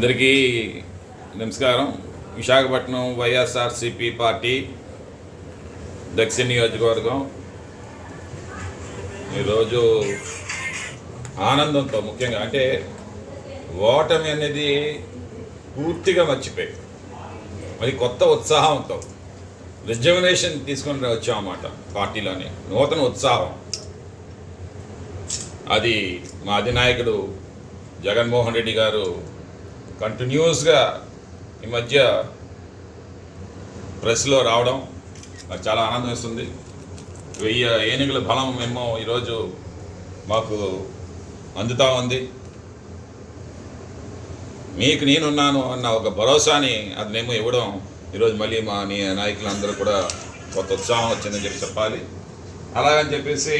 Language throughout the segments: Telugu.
అందరికీ నమస్కారం. విశాఖపట్నం వైఎస్ఆర్సిపి పార్టీ దక్షిణ నియోజకవర్గం. ఈరోజు ఆనందంతో ముఖ్యంగా అంటే ఓటమి అనేది పూర్తిగా మర్చిపోయి. మరి కొత్త ఉత్సాహంతో రిజర్వనేషన్ తీసుకొని వచ్చామన్నమాట పార్టీలోనే. నూతన ఉత్సాహం. అది మా అధినాయకుడు జగన్మోహన్ రెడ్డి గారు కంటిన్యూస్గా ఈ మధ్య ప్రెస్లో రావడం నాకు చాలా ఆనందం ఇస్తుంది వెయ్యి ఏనుగుల బలం మేము ఈరోజు మాకు అందుతా ఉంది. మీకు నేనున్నాను అన్న ఒక భరోసాని అతనేమో ఇవ్వడం ఈరోజు మళ్ళీ మా నీ నాయకులందరూ కూడా కొత్త ఉత్సాహం వచ్చిందని చెప్పి చెప్పాలి. అలాగని చెప్పేసి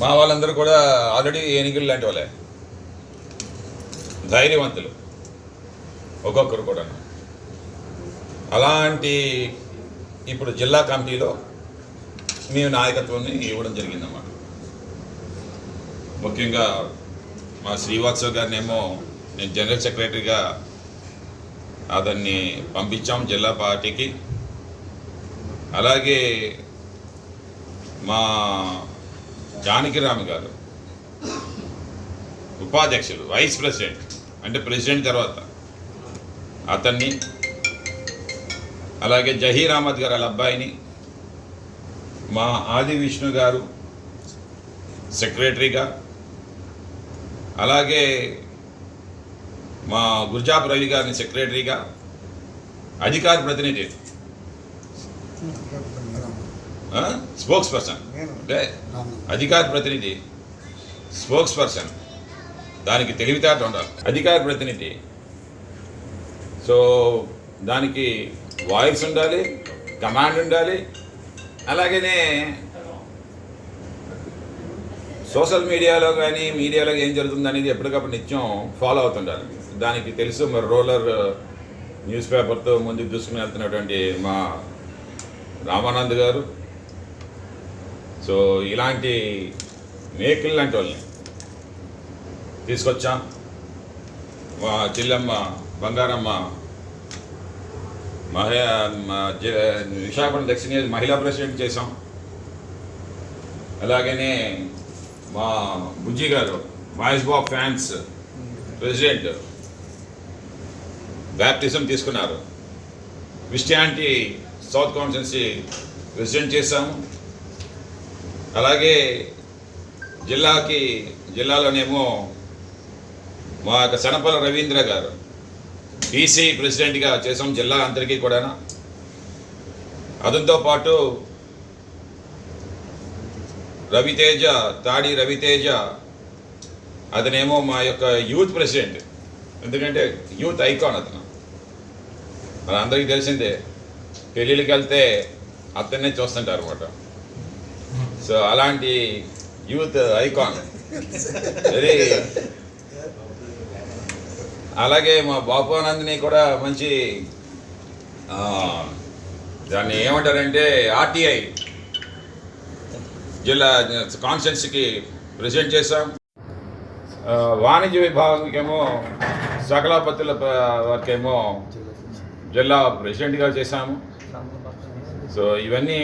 మా వాళ్ళందరూ కూడా ఆల్రెడీ ఏనుగులు లాంటి వాళ్ళే. ధైర్యవంతులు. ఒక్కొక్కరు కూడా. అలాంటి ఇప్పుడు జిల్లా కమిటీలో మేము నాయకత్వాన్ని ఇవ్వడం జరిగిందన్నమాట. ముఖ్యంగా మా శ్రీవాత్సవ్ గారినేమో నేను జనరల్ సెక్రటరీగా అతన్ని పంపించాం జిల్లా పార్టీకి. అలాగే మా జానకిరామి గారు ఉపాధ్యక్షులు వైస్ ప్రెసిడెంట్ అంటే ప్రెసిడెంట్ తర్వాత. అతన్ని అలాగే జహీర్ అహ్మద్ గారు వాళ్ళ అబ్బాయిని మా ఆది విష్ణు గారు సెక్రటరీగా అలాగే మా గుర్జాబ్ రవి గారిని సెక్రటరీగా అధికార ప్రతినిధి. స్పోక్స్ పర్సన్ అంటే అధికార ప్రతినిధి స్పోక్స్ పర్సన్ దానికి తెలివితేట ఉండాలి. అధికార ప్రతినిధి. సో దానికి వాయిస్ ఉండాలి కమాండ్ ఉండాలి అలాగనే సోషల్ మీడియాలో కానీ మీడియాలో ఏం జరుగుతుంది అనేది ఎప్పటికప్పుడు నిత్యం ఫాలో అవుతుండాలి. దానికి తెలుసు మరి రోలర్ న్యూస్ పేపర్తో ముందుకు దూసుకుని వెళ్తున్నటువంటి మా రామానంద్ గారు. సో ఇలాంటి మేకులు లాంటి వాళ్ళని తీసుకొచ్చాం? మా చెల్లెమ్మ బంగారమ్మ మహిళ విశాఖపట్నం దక్షిణ మహిళా ప్రెసిడెంట్ చేసాం అలాగనే మా బుజ్జి గారు Mahesh Babu fans president baptism తీసుకున్నారు. క్రిస్టియానిటీ సౌత్ కాన్స్టెన్సీ ప్రెసిడెంట్ చేశాము. అలాగే జిల్లాకి జిల్లాలోనేమో మా యొక్క సనపల రవీంద్ర గారు బీసీ ప్రెసిడెంట్గా చేసాం జిల్లా అందరికీ కూడా అతనితో పాటు రవితేజ తాడి రవితేజ అతనేమో మా యొక్క యూత్ ప్రెసిడెంట్. ఎందుకంటే యూత్ ఐకాన్ అతను. మన అందరికీ తెలిసిందే పెళ్ళిళ్ళకి వెళ్తే అతన్నే చూస్తుంటారు అనమాట సో అలాంటి యూత్ ఐకాన్. వెరీ అలాగే మా బాపు కూడా మంచి దాన్ని ఏమంటారంటే ఆర్టీఐ జిల్లా కాన్స్టెన్సీకి ప్రజెంట్ చేశాం. వాణిజ్య విభాగంకేమో సకలాపత్తుల వరకేమో జిల్లా ప్రెసిడెంట్గా చేశాము. సో ఇవన్నీ